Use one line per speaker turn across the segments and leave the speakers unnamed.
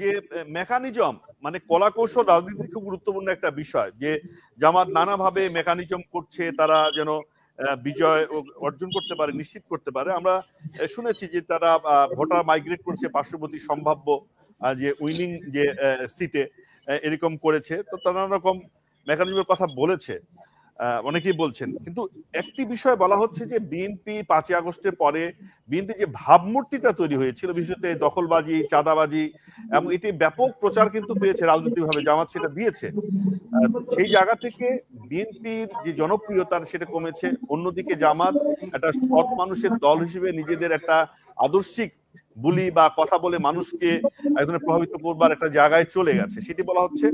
যে মেকানিজম মানে কলা কৌশল রাজনীতি খুব গুরুত্বপূর্ণ একটা বিষয়। যে, জামাত নানাভাবে মেকানিজম করছে, তারা যেন বিজয় অর্জন করতে পারে, নিশ্চিত করতে পারে। আমরা শুনেছি যে, তারা ভোটার মাইগ্রেট করছে পার্শ্ববর্তী সম্ভাব্য যে উইনিং যে সিটে এরকম করেছে। তো তারা রকম মেকানিজমের কথা বলেছে। অনেকেই বলছেন। কিন্তু একটি বিষয় বলা হচ্ছে যে, বিএনপি পাঁচই আগস্টের পরে বিএনপি যে ভাবমূর্তিটা তৈরি হয়েছিল, বিশেষত দখলবাজি চাঁদাবাজি, এবং এটি ব্যাপক প্রচার কিন্তু পেয়েছে রাজনৈতিকভাবে, জামাত সেটা দিয়েছে। সেই জায়গা থেকে বিএনপির যে জনপ্রিয়তা সেটা কমেছে। অন্যদিকে জামাত একটা সৎ মানুষের দল হিসেবে নিজেদের একটা আদর্শিক বুলি বা কথা বলে মানুষকে এক ধরনের প্রভাবিত করবার একটা জায়গায় চলে গেছে। সেটি বলা হচ্ছে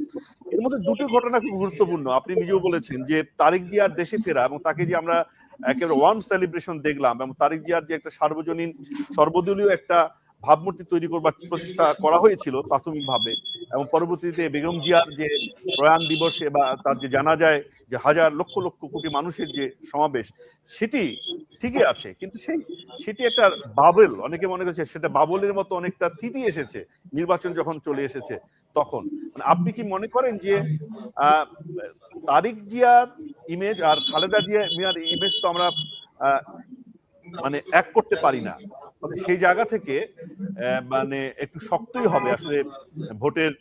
এর মধ্যে দুটো ঘটনা খুব গুরুত্বপূর্ণ। আপনি নিজেও বলেছেন যে তারিক জিয়ার দেশে ফেরা এবং তাকে যে আমরা একেবারে ওয়ার্ম সেলিব্রেশন দেখলাম এবং তারিক জিয়ার যে একটা সার্বজনীন, সর্বদলীয় একটা ভাবমূর্তি তৈরি করবার প্রচেষ্টা করা হয়েছিল প্রাথমিকভাবে এবং পরবর্তীতে বেগম জিয়ার যে প্রয়াণ দিবসে বা তার যে জানা যায় যে হাজার লক্ষ লক্ষ কোটি মানুষের যে সমাবেশ, সেটি ঠিকই আছে। কিন্তু সেই, সেটি একটা বাবল, অনেকে মনে করছে সেটা বাবলের মতো অনেকটা থিতি এসেছে, নির্বাচন যখন চলে এসেছে তখন। মানে আপনি কি মনে করেন যে তারিক জিয়ার ইমেজ আর খালেদা জিয়া মিয়ার ইমেজ তো আমরা মানে এক করতে পারি না। সেই জায়গা থেকে মানে একটু শক্তই হবে আসলে ভোটের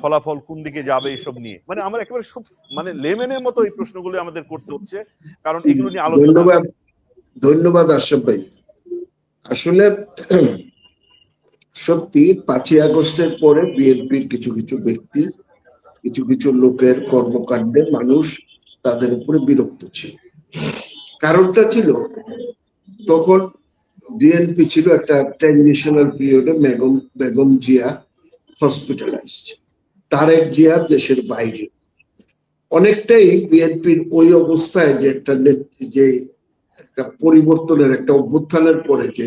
ফলাফল কোন দিকে যাবে এসব নিয়ে। মানে আমরা একেবারে সব মানে লেমেনের মতো এই প্রশ্নগুলো আমাদের করতে হচ্ছে, কারণ এগুলো নিয়ে আলোচনা
ধন্যবাদ ধন্যবাদ ভাই। আসলে, সত্যি পাঁচই আগস্টের পরে বিএনপির কিছু কিছু ব্যক্তি, কিছু কিছু লোকের কর্মকাণ্ডে মানুষ তাদের উপরে বিরক্ত ছিল। কারণটা ছিল, তখন বিএনপি ছিল একটা ট্রানজিশনাল পিরিয়ডে বেগম বেগম জিয়া হসপিটালাইজড তারেক জিয়া দেশের বাইরে। অনেকটাই বিএনপির ওই অবস্থায় যে একটা যে একটা পরিবর্তনের, একটা অভ্যুত্থানের পরে যে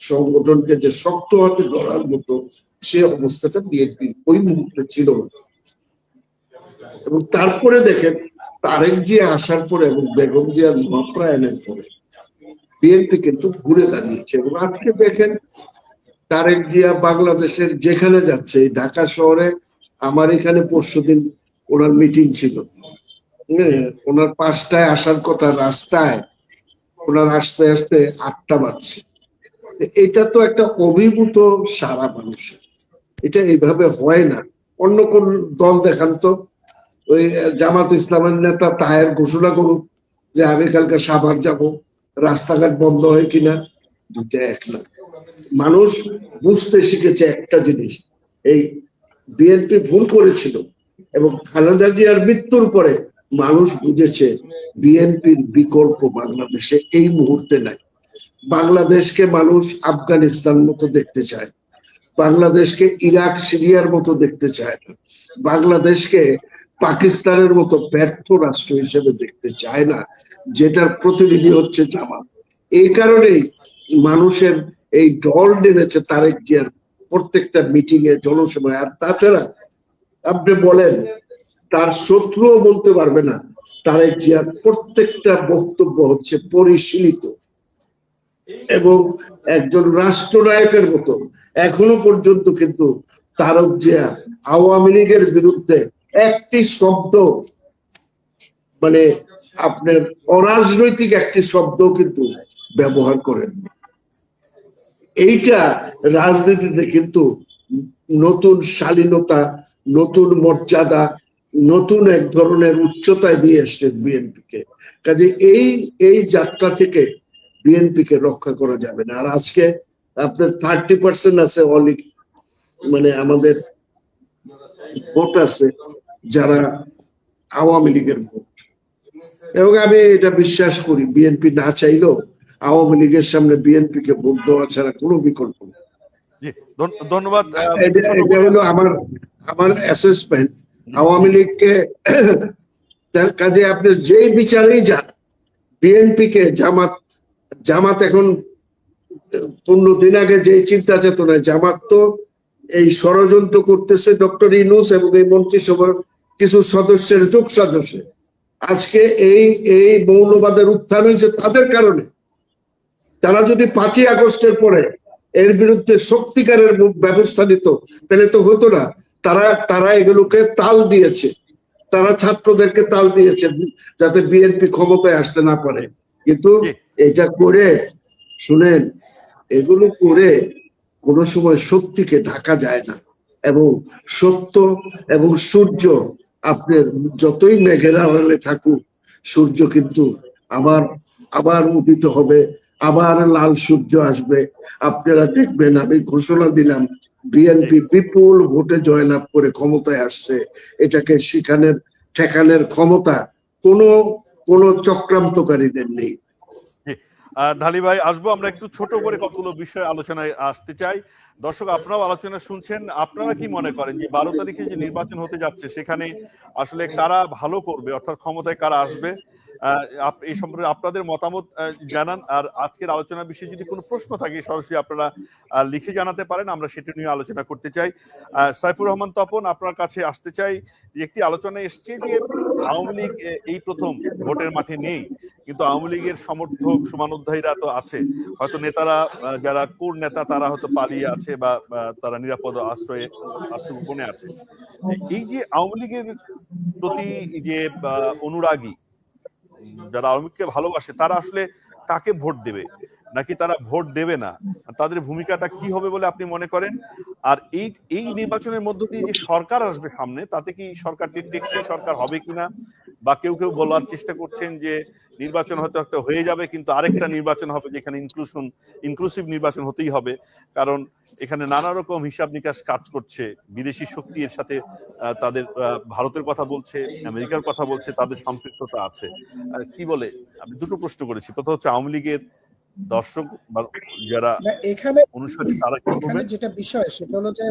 সংগঠনকে যে শক্ত হাতে ধরার মতো সে অবস্থাটা বিএনপি ওই মুহূর্তে ছিল এবং তারপরে দেখেন, তারেক জিয়া আসার পরে এবং বেগম জিয়ার মহাপ্রায়ণের পরে বিএনপি কিন্তু ঘুরে দাঁড়িয়েছে এবং আজকে দেখেন তারেক জিয়া বাংলাদেশের যেখানে যাচ্ছে ঢাকা শহরে আমার এখানে পরশুদিন ওনার মিটিং ছিল। হ্যাঁ, ওনার পাঁচটায় আসার কথা রাস্তায় ওনার আসতে আসতে আটটা বাজছে। এটা তো একটা অভিভূত সারা মানুষের। এটা এইভাবে হয় না। অন্য কোন দল দেখান তো ওই জামাত ইসলামের নেতা তাহের ঘোষণা করুক যে আমি কালকে সাভার যাব। রাস্তাঘাট বন্ধ হয় কিনা, দুইটা এক না। মানুষ বুঝতে শিখেছে একটা জিনিস, এই বিএনপি ভুল করেছিল এবং খালেদা জিয়ার মৃত্যুর পরে মানুষ বুঝেছে বিএনপির বিকল্প বাংলাদেশে এই মুহূর্তে নাই। বাংলাদেশকে মানুষ আফগানিস্তান মতো দেখতে চায়, বাংলাদেশকে ইরাক, সিরিয়ার মতো দেখতে চায় না। বাংলাদেশকে পাকিস্তানের মতো ব্যর্থ রাষ্ট্র হিসেবে দেখতে চায় না, যেটার প্রতিনিধি হচ্ছে জামাত। এই কারণেই মানুষের এই ডল নেমেছে তারেক জিয়ার প্রত্যেকটা মিটিং এ জনসভায়। আর তাছাড়া আপনি বলেন, তার শত্রুও বলতে পারবে না, তারেক জিয়ার প্রত্যেকটা বক্তব্য হচ্ছে পরিশীলিত। এবং একজন রাষ্ট্রনায়কের মতো, এখনও পর্যন্ত কিন্তু তারক জিয়া আওয়ামী লীগের বিরুদ্ধে একটি শব্দ মানে আপনার অরাজনৈতিক একটি শব্দ কিন্তু ব্যবহার করেন এইটা রাজনীতিতে কিন্তু নতুন শালীনতা, নতুন মর্যাদা, নতুন এক ধরনের উচ্চতায় নিয়ে এসছে বিএনপিকে। কাজে এই এই যাত্রা থেকে বিএনপিকে রক্ষা করা যাবে না। আর আজকে আপনার থার্টি পার্সেন্ট আছে অলিক মানে আমাদের ভোট আছে। যারা আওয়ামী লীগের ভোট। এবং আমি এটা বিশ্বাস করি বিএনপি না চাইলেও আওয়ামী লীগের সামনে বিএনপি কে ভোট দেওয়া ছাড়া কোনো বিকল্প নেই।
ধন্যবাদ
এটা এটা হলো আমার আমার অ্যাসেসমেন্ট আওয়ামী লীগকে তার কাজে আপনি যেই বিচারেই যান বিএনপি কে জামাত জামাত এখন পনেরো দিন আগে যে চিন্তা চেতনায় জামাত তো এই ষড়যন্ত্র করতেছে ডক্টর ইনুস এবং এই মন্ত্রিসভার কিছু সদস্যের যোগ সাজসে আজকে এই এই মৌলবাদের উত্থান হয়েছে তাদের কারণে। তারা যদি পাঁচই আগস্টের পরে এর বিরুদ্ধে সত্যিকারের ব্যবস্থা নিত তাহলে তো হতো না। তারা তারা এগুলোকে তাল দিয়েছে। তারা ছাত্রদেরকে তাল দিয়েছে যাতে বিএনপি ক্ষমতায় আসতে না পারে। কিন্তু এটা করে শুনেন এগুলো করে কোনো সময় সত্যিকে ঢাকা যায় না। এবং সত্য এবং সূর্য আপনার যতই মেঘের আড়ালে থাকুক, সূর্য কিন্তু আবার আবার উদিত হবে, আবার লাল সূর্য আসবে। আপনারা দেখবেন, আমি ঘোষণা দিলাম বিএনপি বিপুল ভোটে জয়লাভ করে ক্ষমতায় আসছে। এটাকে সেখানের ঠেকানের ক্ষমতা কোনো কোনো চক্রান্তকারীদের নেই।
ঢালি ভাই, আসব, আমরা একটু ছোট করে কতগুলো বিষয় আলোচনায় আসতে চাই। দর্শক, আপনারাও আলোচনা শুনছেন। আপনারা কি মনে করেন যে বারো তারিখে যে নির্বাচন হতে যাচ্ছে, সেখানে আসলে কারা ভালো করবে? অর্থাৎ ক্ষমতায় কারা আসবে? এই সম্পর্কে আপনাদের মতামত জানান। আর আজকের আলোচনার বিষয়ে যদি কোনো প্রশ্ন থাকে, সরাসরি আপনারা লিখে জানাতে পারেন। আমরা সেটা নিয়ে আলোচনা করতে চাই। সাইফুর রহমান তপন, আপনার কাছে আসতে চাই। একটি আলোচনা এসছে যে আওয়ামী লীগ এই প্রথম ভোটের মাঠে নেই। কিন্তু আওয়ামী লীগের সমর্থক সুমানুধ্যায়ীরা তো আছে। হয়তো নেতারা যারা কোর নেতা, তারা হয়তো পালিয়ে আছে। বা বা তারা নিরাপদ আশ্রয়ে আত্মগোপনে আছে। এই যে আওয়ামী লীগের প্রতি যে অনুরাগী, যারা আওয়ামী লীগকে ভালোবাসে, তারা আসলে কাকে ভোট দেবে? নাকি তারা ভোট দেবে না? তাদের ভূমিকাটা কি হবে বলে আপনি মনে করেন? আর এই এই নির্বাচনের মধ্য দিয়ে যে সরকার আসবে সামনে, তাতে কি সরকারটি টেকসই সরকার হবে কিনা? বা কেউ কেউ বলার চেষ্টা করছেন যে নির্বাচন হয়তো একটা হয়ে যাবে কিন্তু আরেকটা নির্বাচন হবে যেখানে ইনক্লুশন ইনক্লুসিভ নির্বাচন হতেই হবে। কারণ এখানে নানা রকম হিসাব নিকাশ কাজ করছে। বিদেশি শক্তি এর সাথে তাদের ভারতের কথা বলছে আমেরিকার কথা বলছে তাদের সম্পৃক্ততা আছে। কি বলে? আমি দুটো প্রশ্ন করেছি। প্রথম হচ্ছে আওয়ামী লীগের দর্শক বা যারা
এখানে
অনুসারী তারা কি
যেটা বিষয় সেটা হলো যে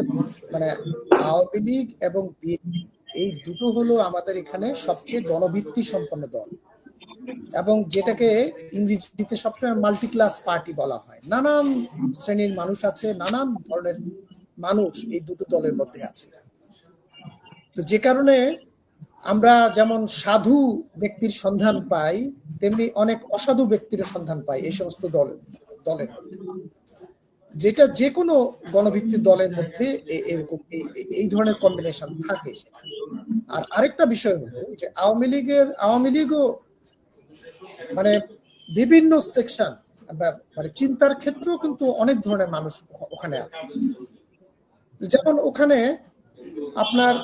মানে আওয়ামী লীগ এবং বিএনপি এই দুটো হলো আমাদের এখানে সবচেয়ে জনভিত্তি সম্পন্ন দল। এবং যেটাকে ইংরেজিতে সবসময় মাল্টি ক্লাস পার্টি বলা হয়। নানান শ্রেণির মানুষ আছে, নানান ধরনের মানুষ এই দুটো দলের মধ্যে আছে। তো যে কারণে আমরা যেমন সাধু ব্যক্তির সন্ধান পাই, তেমনি অনেক অসাধু ব্যক্তির সন্ধান পাই এই সমস্ত দলের দলের মধ্যে। যেটা যে কোনো গণভিত্তিক দলের মধ্যে এরকম এই- ধরনের কম্বিনেশন থাকে আর আরেকটা বিষয় হলো যে আওয়ামী লীগের আওয়ামী লীগও মানে বিভিন্ন সেকশন মানে চিন্তার ক্ষেত্রেও কিন্তু অনেক ধরনের মানুষ ওখানে আছে। যেমন ওখানে আপনার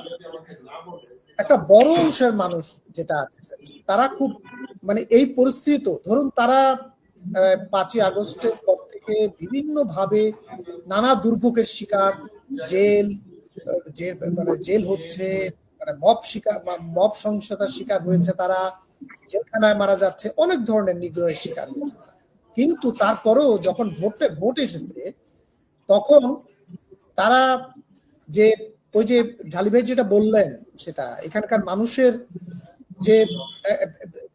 একটা বড় অংশের মানুষ যেটা আছে, তারা খুব মানে এই পরিস্থিতি ধরুন তারা পাঁচই আগস্টের পর থেকে বিভিন্ন ভাবে নানা দুর্ভোগের শিকার, জেল যে মানে জেল হচ্ছে মানে মব শিকার মব সহিংসতার শিকার হয়েছে তারা, জেলখানায় মারা যাচ্ছে, অনেক ধরনের নিগ্রহের শিকার হয়েছে কিন্তু তারপরেও যখন ভোটে, ভোট এসেছে, তখন তারা যে ওই যে ঢালি ভাই যেটা বললেন সেটা, এখানকার মানুষের যে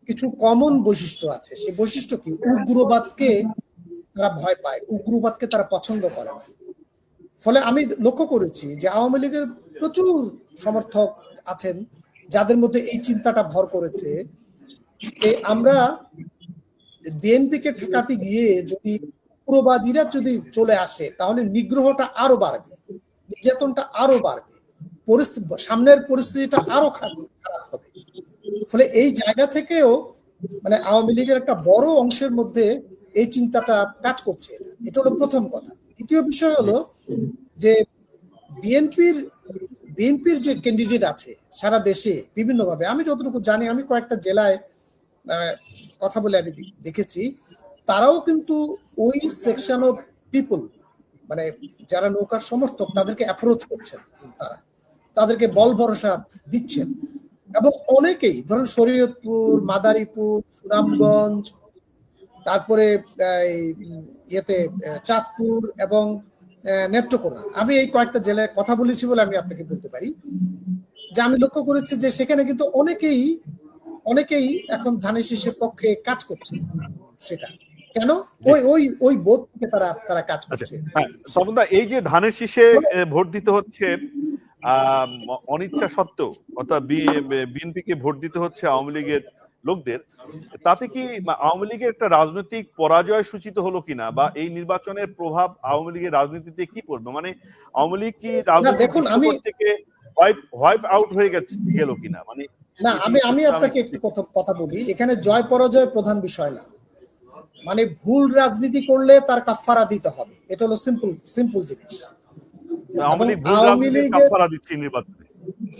কিছু কমন বৈশিষ্ট্য আছে সেই বৈশিষ্ট্য কি? উগ্রবাদকে তারা ভয় পায়, উগ্রবাদকে তারা পছন্দ করে না। ফলে আমি লক্ষ্য করেছি যে আওয়ামী লীগের প্রচুর সমর্থক আছেন, যাদের মধ্যে এই চিন্তাটা ভর করেছে যে আমরা বিএনপিকে ঠেকাতে গিয়ে যদি উগ্রবাদীরা যদি চলে আসে, তাহলে নিগ্রহটা আরও বাড়বে, নির্যাতনটা আরও বাড়বে সামনের পরিস্থিতিটা আরও খারাপ হবে। ফলে এই জায়গা থেকেও মানে আওয়ামী লীগের একটা বড় অংশের মধ্যে এই চিন্তাটা কাজ করছে এটা। হলো প্রথম কথা। দ্বিতীয় বিষয় হলো যে বিএনপির বিএনপির যে ক্যান্ডিডেট আছে সারা দেশে বিভিন্নভাবে, আমি যতটুকু জানি, আমি কয়েকটা জেলায় কথা বলে আমি দেখেছি, তারাও কিন্তু ওই সেকশন অফ পিপল মানে যারা নৌকার সমর্থক, তাদেরকে অ্যাপ্রোচ করছেন তারা। তাদেরকে বল ভরসা দিচ্ছেন। এবং অনেকেই, ধরুন শরীয়তপুর, মাদারীপুর, সুনামগঞ্জ তারপরে ইয়েতে চাঁদপুর এবং নেত্রকোনা। আমি এই কয়েকটা জেলায় কথা বলেছি বলে আমি আপনাকে বলতে পারি। যে আমি লক্ষ্য করেছি যে সেখানে কিন্তু অনেকেই অনেকেই এখন ধানের শীষের পক্ষে কাজ করছে সেটা। কেন? ওই ওই ওই বোধ থেকে তারা তারা কাজ
আচ্ছা
করছে।
হ্যাঁ এই যে ধানের শীষে ভোট দিতে হচ্ছে আহ, অনিচ্ছা সত্ত্বেও অর্থাৎ বিএনপি কে ভোট দিতে হচ্ছে আওয়ামী লীগের লোকদের তাতে কি আওয়ামী লীগের একটা রাজনৈতিক পরাজয় সূচিত হলো কিনা বা এই নির্বাচনের প্রভাব আওয়ামী লীগের রাজনীতিতে কি পড়বে? মানে আওয়ামী লীগ কি
দেখুন, আমি-
থেকে হোয়াইপ আউট হয়ে গেছে গেল কিনা? মানে
না আমি আমি আপনাকে একটু কথা বলি। এখানে জয় পরাজয় প্রধান বিষয় না। মানে ভুল রাজনীতি করলে তার কাফারা দিতে হবে। এটা হলো সিম্পল সিম্পল জিনিস।
আওয়ামী লীগ কাফারা দিচ্ছে নির্বাচনে।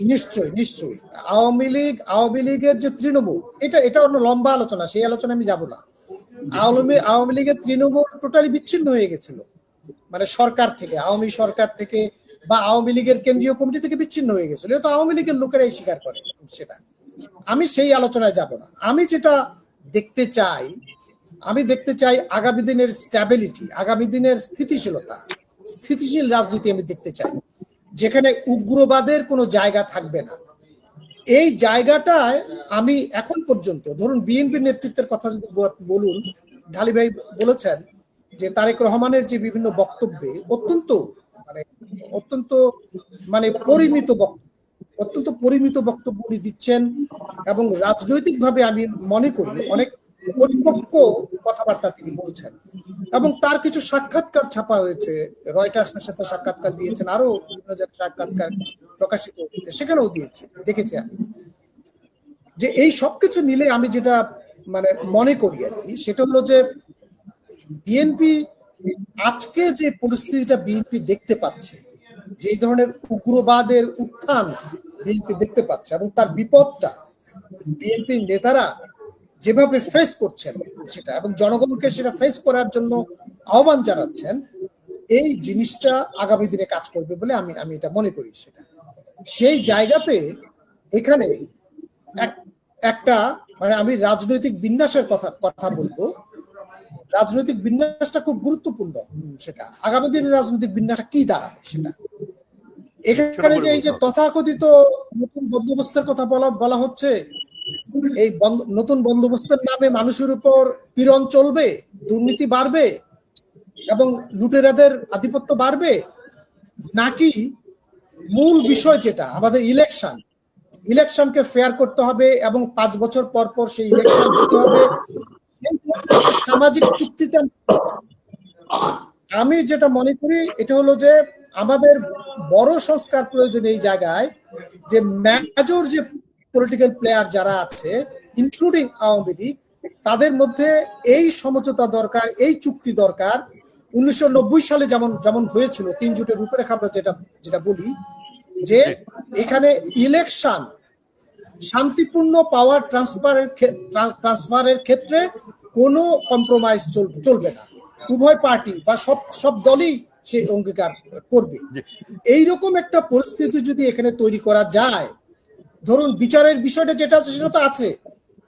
নিশ্চয়ই নিশ্চয়ই। আওয়ামী লীগ, আওয়ামী লীগের যে তৃণমূল, এটা এটা অন্য লম্বা আলোচনা, সেই আলোচনা আমি যাব না। আওয়ামী আওয়ামী লীগের তৃণমূল টোটালি বিচ্ছিন্ন হয়ে গেছিল। মানে সরকার থেকে, আওয়ামী সরকার থেকে বা আওয়ামী লীগের কেন্দ্রীয় কমিটি থেকে বিচ্ছিন্ন হয়ে গেছিল। এটা আওয়ামী লীগের লোকেরাই স্বীকার করে, সেটা। আমি সেই আলোচনায় যাব না। আমি যেটা দেখতে চাই, আমি দেখতে চাই আগামী দিনের স্ট্যাবিলিটি আগামী দিনের স্থিতিশীলতা। স্থিতিশীল রাজনীতি আমি দেখতে চাই। যেখানে উগ্রবাদের কোনো জায়গা থাকবে না। এই জায়গাটায় আমি এখন পর্যন্ত, ধরুন বিএনপির নেতৃত্বের কথা যদি বলুন, ঢালি ভাই বলেছেন যে তারেক রহমানের যে বিভিন্ন বক্তব্যে অত্যন্ত মানে অত্যন্ত মানে পরিমিত বক্তব্য, অত্যন্ত পরিমিত বক্তব্য দিচ্ছেন এবং রাজনৈতিকভাবে আমি মনে করি অনেক পরিপক্ক কথাবার্তা তিনি বলছেন। এবং তার কিছু সাক্ষাৎকার ছাপা হয়েছে। রয়টার্সের সাথে সাক্ষাৎকার দিয়েছেন। আরও বিভিন্ন জায়গায় সাক্ষাৎকার প্রকাশিত হয়েছে। সেখানেও দিয়েছে, দেখেছি আমি। যে এই সবকিছু মিলে আমি যেটা মানে মনে করি আর কি, সেটা হলো যে বিএনপি আজকে যে পরিস্থিতিটা বিএনপি দেখতে পাচ্ছে, যে ধরনের উগ্রবাদের উত্থান বিএনপি দেখতে পাচ্ছে এবং তার বিপদটা বিএনপির নেতারা যেভাবে ফেস করছেন সেটা এবং জনগণকে সেটা ফেস করার জন্য আহ্বান জানাচ্ছেন এই জিনিসটা আগামী দিনে কাজ করবে বলে আমি আমি এটা মনে করি সেটা। সেই জায়গাতে এখানে এক- একটা মানে আমি রাজনৈতিক বিন্যাসের কথা কথা বলব। রাজনৈতিক বিন্যাসটা খুব গুরুত্বপূর্ণ সেটা। আগামী দিনের রাজনৈতিক বিন্যাসটা কি দাঁড়াবে সেটা। এখানে যে এই যে তথাকথিত নতুন বন্দোবস্তের কথা বলা বলা হচ্ছে এই নতুন বন্দোবস্তের নামে মানুষের উপর পীড়ন চলবে, দুর্নীতি বাড়বে, এবং লুটেরাদের আধিপত্য বাড়বে, নাকি মূল বিষয় যেটা, আমাদের ইলেকশন ইলেকশনকে ফেয়ার করতে হবে এবং পাঁচ বছর পর পর সেই ইলেকশন হতে হবে সামাজিক চুক্তিতে আমি যেটা মনে করি, এটা হলো যে আমাদের বড় সংস্কার প্রয়োজন এই জায়গায়, যে মেজর যে পলিটিক্যাল প্লেয়ার যারা আছে ইনক্লুডিং আওয়ামী লীগ তাদের মধ্যে এই সমঝোতা দরকার এই চুক্তি দরকার। উনিশশো নব্বই সালে যেমন যেমন হয়েছিল তিন জোটের রূপরেখা আমরা যেটা যেটা বলি যে এখানে ইলেকশন শান্তিপূর্ণ পাওয়ার ট্রান্সফারের ট্রান্সফারের ক্ষেত্রে কোনো কম্প্রোমাইজ চলবে না। উভয় পার্টি বা সব সব দলই সে অঙ্গীকার করবে। এইরকম একটা পরিস্থিতি যদি এখানে তৈরি করা যায় ধরুন বিচারের বিষয়টা যেটা আছে সেটা তো আছে।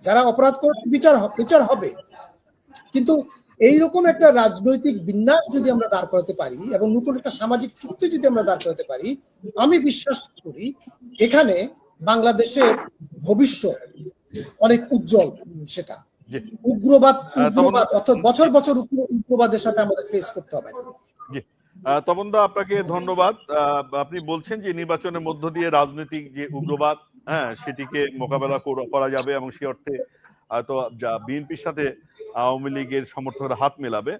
যারা অপরাধ করে বিচার বিচার হবে। কিন্তু এইরকম একটা রাজনৈতিক বিন্যাস যদি আমরা দাঁড় করাতে পারি এবং নতুন একটা সামাজিক চুক্তি যদি আমরা দাঁড় করাতে পারি আমি বিশ্বাস করি এখানে বাংলাদেশের ভবিষ্যৎ অনেক উজ্জ্বল সেটা। উগ্রবাদ উগ্রবাদ অর্থাৎ বছর বছর উগ্র- উগ্রবাদের সাথে আমাদের ফেস করতে হবে।
তপনদা আপনাকে ধন্যবাদ। আপনি বলছেন যে নির্বাচনের মধ্য দিয়ে রাজনৈতিক যে উগ্রবাদ হ্যাঁ সেটিকে মোকাবেলা করা- যাবে এবং সে অর্থে হয়তো যা বিএনপির সাথে আওয়ামী লীগের সমর্থকরা হাত মেলাবে।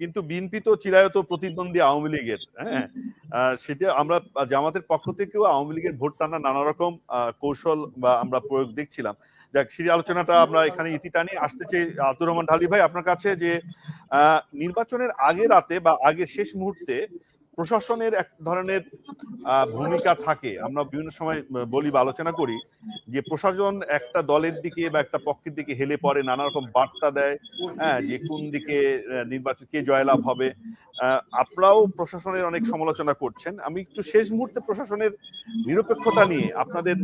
কিন্তু বিএনপি তো চিরায়ত প্রতিদ্বন্দ্বী আওয়ামী লীগের হ্যাঁ? সেটা আমরা জামাতের পক্ষ থেকেও আওয়ামী লীগের ভোট টানা নানা রকম কৌশল বা আমরা প্রয়োগ দেখছিলাম। যাক, সেই আলোচনাটা আমরা এখানে ইতি টানি। আসতে চাই আব্দুর রহমান ঢালি ভাই আপনার কাছে যে নির্বাচনের আগে রাতে বা আগের শেষ মুহূর্তে প্রশাসনের এক ধরনের ভূমিকা থাকে। আমরা বিভিন্ন সময় বলি বা আলোচনা করি যে প্রশাসন একটা দলের দিকে বা একটা পক্ষের দিকে হেলে পড়ে নানা রকম বার্তা দেয় হ্যাঁ যে কোন দিকে নির্বাচন, কে জয়লাভ হবে। আপনারাও প্রশাসনের অনেক সমালোচনা করছেন। আমি একটু শেষ মুহূর্তে প্রশাসনের নিরপেক্ষতা নিয়ে আপনাদের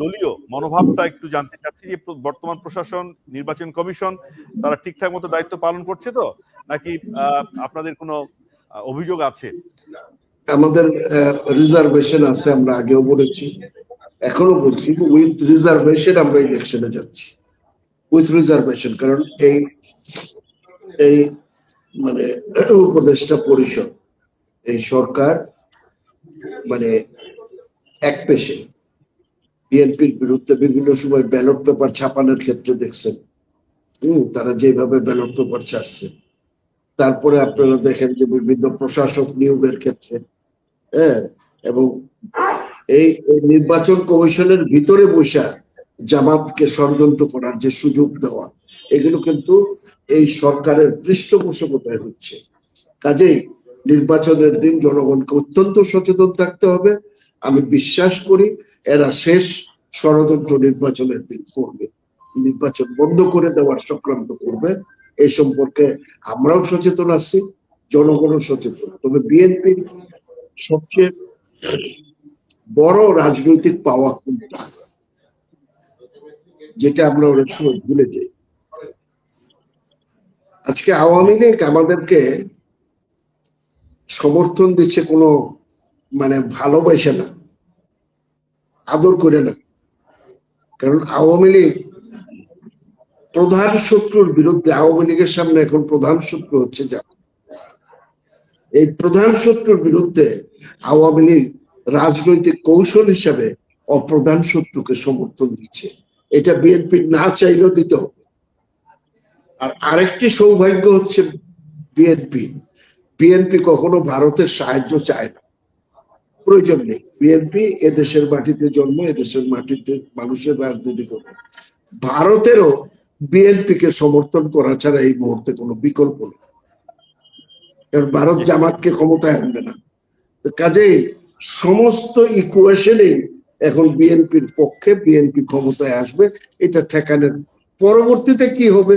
দলীয় মনোভাবটা একটু জানতে চাচ্ছি যে বর্তমান প্রশাসন, নির্বাচন কমিশন, তারা ঠিকঠাক মতো দায়িত্ব পালন করছে তো? নাকি আপনাদের কোনো অভিযোগ আছে?
আমাদের রিজার্ভেশন আছে আমরা আগেও বলেছি, এখনও বলছি উইথ রিজার্ভেশন আমরা ইলেকশনে যাচ্ছি। উইথ রিজার্ভেশন কারণ এই এই মানে উপদেষ্টা পরিষদ, এই সরকার মানে এক পেশে। বিএনপির বিরুদ্ধে বিভিন্ন সময় ব্যালট পেপার ছাপানোর ক্ষেত্রে দেখছেন, হম, তারা যেভাবে ব্যালট পেপার ছাড়ছে। তারপরে আপনারা দেখেন যে বিভিন্ন প্রশাসক নিয়োগের ক্ষেত্রে হ্যাঁ এবং এই নির্বাচন কমিশনের ভিতরে বসা জামাতকে ষড়যন্ত্র করার যে সুযোগ দেওয়া, এগুলো কিন্তু এই সরকারের পৃষ্ঠপোষকতায় হচ্ছে। কাজেই নির্বাচনের দিন জনগণকে অত্যন্ত সচেতন থাকতে হবে। আমি বিশ্বাস করি এরা শেষ ষড়যন্ত্র নির্বাচনের দিন করবে। নির্বাচন বন্ধ করে দেওয়ার চক্রান্ত করবে। এই সম্পর্কে আমরাও সচেতন আছি, জনগণও সচেতন। তবে বিএনপির সবচেয়ে বড় রাজনৈতিক পাওয়া কোনটা? যেটা আমরা অনেক সময় ভুলে যাই। আজকে আওয়ামী লীগ আমাদেরকে সমর্থন দিচ্ছে কোনো মানে ভালোবাসে না, আদর করে না। কারণ আওয়ামী লীগ প্রধান শত্রুর বিরুদ্ধে আওয়ামী লীগের সামনে এখন প্রধান শত্রু হচ্ছে যা এই প্রধান শত্রুর বিরুদ্ধে আওয়ামী লীগ রাজনৈতিক কৌশল হিসাবে অপ্রধান শত্রুকে সমর্থন দিচ্ছে। এটা বিএনপি না চাইলেও দিতে হবে। আর আরেকটি সৌভাগ্য হচ্ছে বিএনপি। বিএনপি কখনো ভারতের সাহায্য চায় না। প্রয়োজন নেই। বিএনপি এদেশের মাটিতে জন্ম, এদেশের মাটিতে মানুষের রাজনীতি করবে। ভারতেরও বিএনপি কে সমর্থন করা ছাড়া এই মুহূর্তে কোনো বিকল্প নেই। ভারত জামাতকে ক্ষমতায় আনবে না। কাজেই সমস্ত ইকুয়েশনেই এখন বিএনপির পক্ষে বিএনপি ক্ষমতায় আসবে, এটা ঠেকানোর। পরবর্তীতে কি হবে?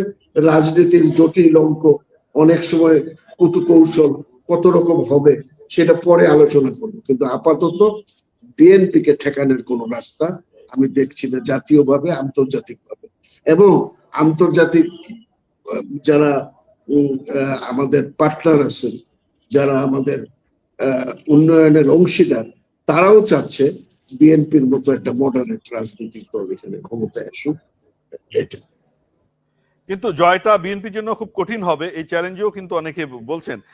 রাজনীতির জটিল অঙ্ক, অনেক সময় কুটু কৌশল কত রকম হবে সেটা পরে আলোচনা করব। কিন্তু আপাতত বিএনপি কে ঠেকানোর কোন রাস্তা আমি দেখছি না, জাতীয়ভাবে, আন্তর্জাতিকভাবে। এবং আন্তর্জাতিক, যারা আমাদের পার্টনার আছেন, যারা আমাদের উন্নয়নের অংশীদার, তারাও চাচ্ছে বিএনপির মতো একটা মডারেট রাজনৈতিক দল এখানে ক্ষমতায় আসুক। এটা।
কিন্তু জয়টা বিএনপির জন্য খুব কঠিন হবে, এই চ্যালেঞ্জেও কিন্তু অনেকে বলছেন।